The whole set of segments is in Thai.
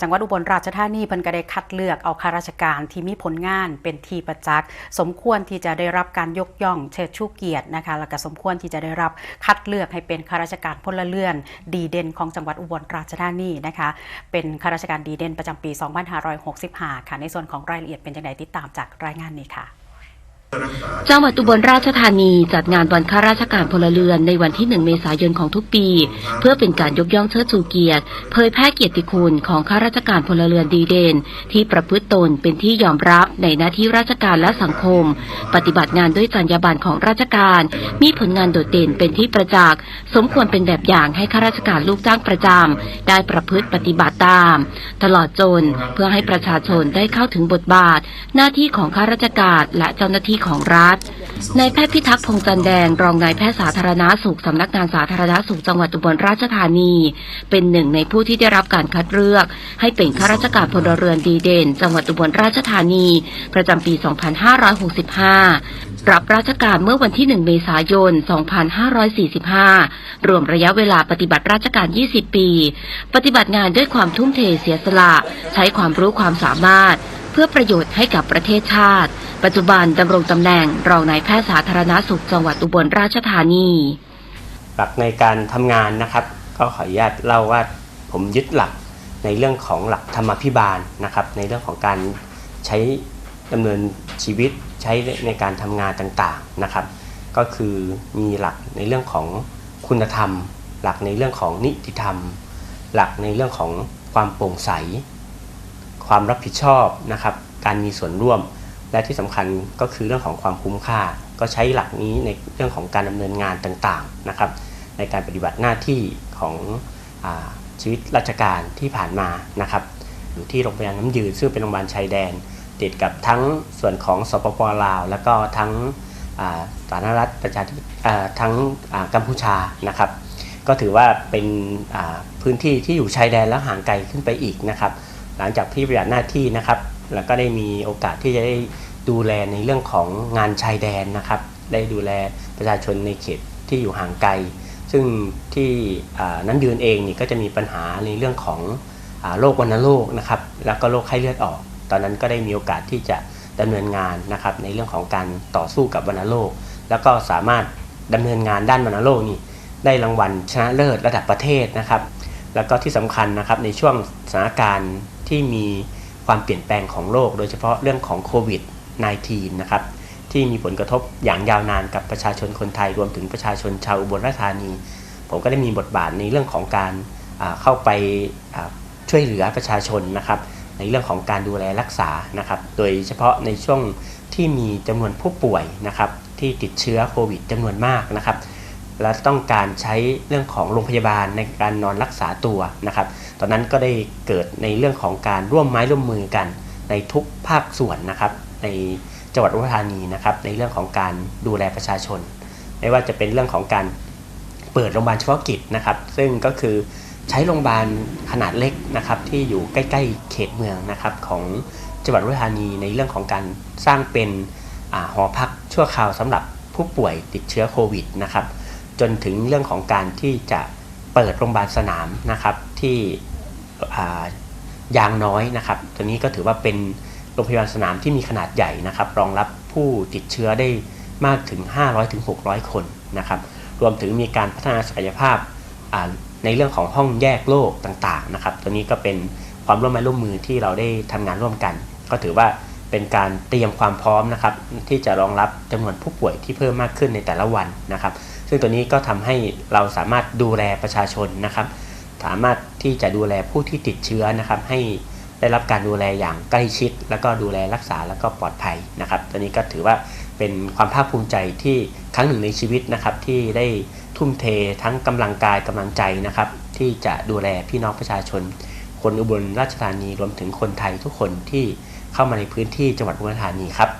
จังหวัดอุบลราชธานีเพิ่นก็ได้คัดเลือกเอาข้าราชการที่มีผลงานเป็นที่ประจักษ์ สมควรที่จะได้รับการยกย่องเชิดชูเกียรตินะคะแล้วก็สมควรที่จะได้รับคัดเลือกให้เป็นข้าราชการพลเรือน ดีเด่นของจังหวัดอุบลราชธานีนะคะเป็นข้าราชการดีเด่นประจำปี 2565 ค่ะในส่วนของรายละเอียดเป็นจังไดติดตามจากรายงานนี้ค่ะ จังหวัดอุบลราชธานีจัดงานวันข้าราชการพลเรือนในวันที่ 1 เมษายนของทุกปี เพื่อเป็นการยกย่องเชิดชูเกียรติ เผยแพร่เกียรติคุณของข้าราชการพลเรือนดีเด่นที่ประพฤติตนเป็นที่ยอมรับในหน้าที่ราชการและสังคม ปฏิบัติงานด้วยจรรยาบรรณของราชการ มีผลงานโดดเด่นเป็นที่ประจักษ์สมควรเป็นแบบอย่างให้ข้าราชการลูกจ้างประจำได้ประพฤติปฏิบัติตาม ตลอดจนเพื่อให้ประชาชนได้เข้าถึงบทบาท หน้าที่ของข้าราชการและเจ้าหน้าที่ของรัฐนายแพทย์พิทักษ์พงษ์จันแดง รองนายแพทย์สาธารณาสุขสำนักงานสาธารณาสุขจังหวัดอุบลราชธานี เป็นหนึ่งในผู้ที่ได้รับการคัดเลือก ให้เป็นข้าราชการพลเรือนดีเด่น จังหวัดอุบลราชธานี ประจำปี 2565 รับราชการเมื่อวันที่ 1 เมษายน 2545 รวมระยะเวลาปฏิบัติราชการ 20 ปี ปฏิบัติงานด้วยความทุ่มเทเสียสละ ใช้ความรู้ความสามารถ เพื่อประโยชน์ให้กับประเทศชาติ ปัจจุบันดำรงตำแหน่งรองนายแพทย์สาธารณาสุขจังหวัดอุบลราชธานี หลักในการทำงานนะครับ ก็ขออนุญาตเล่าว่าผมยึดหลักในเรื่องของหลักธรรมาภิบาลนะครับ ในเรื่องของการใช้ดำเนินชีวิตใช้ในการทำงานต่างๆนะครับ ก็คือมีหลักในเรื่องของคุณธรรม หลักในเรื่องของนิติธรรม หลักในเรื่องของความโปร่งใส ความรับผิดชอบนะครับการมีส่วนร่วม และที่สำคัญก็คือเรื่องของความคุ้มค่า ก็ใช้หลักนี้ในเรื่องของการดำเนินงานต่างๆนะครับ ในการปฏิบัติหน้าที่ของอชีวิตราชการที่ผ่านมานะครับ อยู่ที่โรงพยาบาลน้ำยืนซึ่งเป็นโรงพยาบาลชายแดน ติดกับทั้งส่วนของสปปลาว แล้วก็ทั้งสาธารณรัฐประชาธิปอ่าทั้งกัมพูชานะครับ ก็ถือว่าเป็นพื้นที่ที่อยู่ชายแดนแล้วห่างไกลขึ้นไปอีกนะครับ หลังจากที่ปฏิบัติหน้าที่นะครับ แล้วก็ได้มีโอกาสที่จะได้ดูแลในเรื่องของงานชายแดนนะครับ ได้ดูแลประชาชนในเขตที่อยู่ห่างไกล ซึ่งที่น้ำยืนเองนี่ก็จะมีปัญหาในเรื่องของอโรควัณโรคนะครับ แล้วก็โรคไข้เลือดออก ตอนนั้นก็ได้มีโอกาสที่จะดำเนินงานนะครับในเรื่องของการต่อสู้กับวัณโรค แล้วก็สามารถดำเนินงานด้านวัณโรคนี่ได้รางวัลชนะเลิศระดับประเทศนะครับ แล้วก็ที่สำคัญนะครับในช่วงสถานการณ์ ที่มีความเปลี่ยนแปลงของโลก โดยเฉพาะเรื่องของโควิด -19 นะครับที่มีผลกระทบอย่างยาวนานกับประชาชนคนไทยรวมถึงประชาชนชาวอุบลราชธานี ผมก็ได้มีบทบาทในเรื่องของการเข้าไปช่วยเหลือประชาชนนะครับ ในเรื่องของการดูแลรักษานะครับ โดยเฉพาะในช่วงที่มีจำนวนผู้ป่วยนะครับที่ติดเชื้อโควิดจำนวนมากนะครับ และต้องการใช้เรื่องของโรงพยาบาลในการนอนรักษาตัวนะครับ ตอนนั้นก็ได้เกิดในเรื่องของการร่วมไม้ร่วมมือกัน ในทุกภาคส่วนนะครับ ในจังหวัดอุดรธานีนะครับ ในเรื่องของการดูแลประชาชน ไม่ว่าจะเป็นเรื่องของการเปิดโรงพยาบาลเฉพาะกิจนะครับ ซึ่งก็คือใช้โรงพยาบาลขนาดเล็กนะครับ ที่อยู่ใกล้ๆเขตเมืองนะครับของจังหวัดอุดรธานีในเรื่องของการสร้างเป็นอหอพักชั่วคราวสำหรับผู้ป่วยติดเชื้อโควิดนะครับ จนถึงเรื่องของการที่จะเปิดโรงพยาบาลสนามนะครับที่อ่ายางน้อยนะครับตัวนี้ก็ถือว่าเป็นโรงพยาบาลสนามที่มีขนาดใหญ่นะครับ รองรับผู้ติดเชื้อได้มากถึง 500-600 คนนะครับ รวมถึงมีการพัฒนาศักยภาพในเรื่องของห้องแยกโรคต่างๆนะครับ ตัวนี้ก็เป็นความร่วมมือร่วมมือที่เราได้ทำงานร่วมกัน ก็ถือว่าเป็นการเตรียมความพร้อมนะครับ ที่จะรองรับจำนวนผู้ป่วยที่เพิ่มมากขึ้นในแต่ละวันนะครับ ซึ่งตัวนี้ก็ทำให้เราสามารถดูแลประชาชนนะครับ สามารถที่จะดูแลผู้ที่ติดเชื้อนะครับ ให้ได้รับการดูแลอย่างใกล้ชิด แล้วก็ดูแลรักษาแล้วก็ปลอดภัยนะครับ ตัวนี้ก็ถือว่าเป็นความภาคภูมิใจที่ครั้งหนึ่งในชีวิตนะครับที่ได้ทุ่มเททั้งกำลังกายกำลังใจนะครับ ที่จะดูแลพี่น้องประชาชน คนอุบลราชธานีรวมถึงคนไทยทุกคนที่เข้ามาในพื้นที่จังหวัดอุบลราชธานีครับ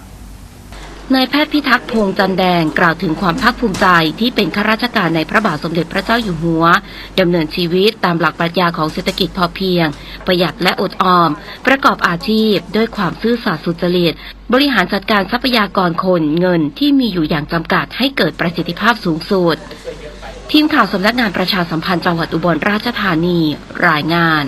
นายแพทย์พิทักษ์พงษ์จันแดงกล่าวถึงความภาคภูมิใจที่เป็นข้าราชการในพระบาทสมเด็จพระเจ้าอยู่หัวดำเนินชีวิตตามหลักปรัชญาของเศรษฐกิจพอเพียง ประหยัดและอดออม ประกอบอาชีพ ด้วยความซื่อสัตย์สุจริต บริหารจัดการทรัพยากรคนเงินที่มีอยู่อย่างจำกัดให้เกิดประสิทธิภาพสูงสุดทีมข่าวสำนักงานประชาสัมพันธ์จังหวัดอุบลราชธานี รายงาน